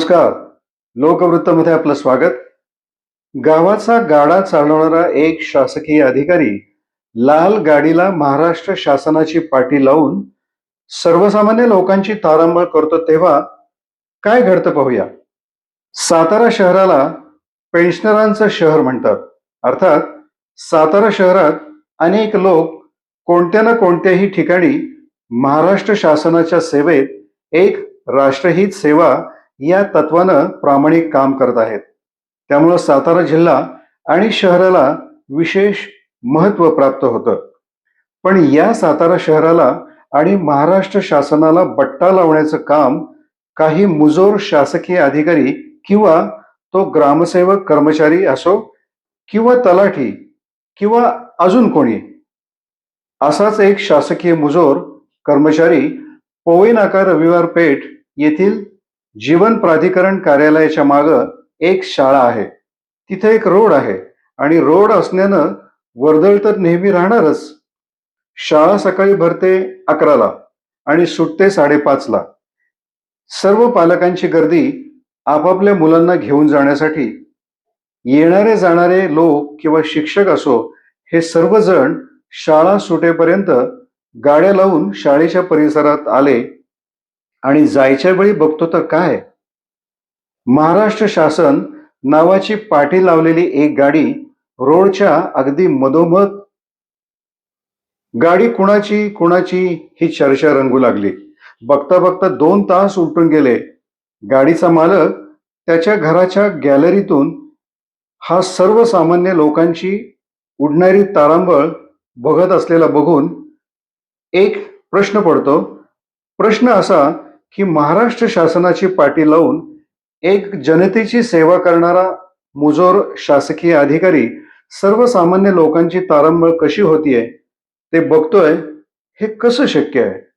नमस्कार. लोकवृत्तमध्ये आपलं स्वागत. गावाचा गाडा चालवणारा एक शासकीय अधिकारी लाल गाडीला महाराष्ट्र शासनाची पाठी लावून सर्वसामान्य लोकांची तारांबळ करतो तेव्हा काय घडतं पाहूया. सातारा शहराला पेन्शनरांचं शहर म्हणतात. अर्थात सातारा शहरात अनेक लोक कोणत्या ना कोणत्याही ठिकाणी महाराष्ट्र शासनाच्या सेवेत एक राष्ट्रहित सेवा या तत्वानं प्रामाणिक काम करत आहेत. त्यामुळं सातारा जिल्हा आणि शहराला विशेष महत्त्व प्राप्त होतं. पण या सातारा शहराला आणि महाराष्ट्र शासनाला बट्टा लावण्याचं काम काही मुजोर शासकीय अधिकारी किंवा तो ग्रामसेवक कर्मचारी असो किंवा तलाठी किंवा अजून कोणी असाच एक शासकीय मुजोर कर्मचारी पोवे नाका रविवार पेठ येथील जीवन प्राधिकरण कार्यालयाच्या माग एक शाळा आहे. तिथे एक रोड आहे आणि रोड असण्यानं वर्दळ तर नेहमी राहणारच. शाळा सकाळी भरते अकराला आणि सुटते साडेपाचला. सर्व पालकांची गर्दी आपापल्या मुलांना घेऊन जाण्यासाठी. येणारे जाणारे लोक किंवा शिक्षक असो हे सर्वजण शाळा सुटेपर्यंत गाड्या लावून शाळेच्या परिसरात आले आणि जायच्या वेळी बघतो तर काय? महाराष्ट्र शासन नावाची पाठी लावलेली एक गाडी रोडच्या अगदी मधोमध गाडी कुणाची कुणाची ही चर्चा रंगू लागली. बघता बघता दोन तास उलटून गेले. गाडीचा मालक त्याच्या घराच्या गॅलरीतून हा सर्वसामान्य लोकांची उडणारी तारांबळ बघत असलेला बघून एक प्रश्न पडतो. प्रश्न असा की महाराष्ट्र शासनाची पाटी लावून एक जनतेची सेवा करणारा मुजोर शासकीय अधिकारी सर्वसामान्य लोकांची तारंबळ कशी होतीये ते बघतोय हे कसं शक्य आहे?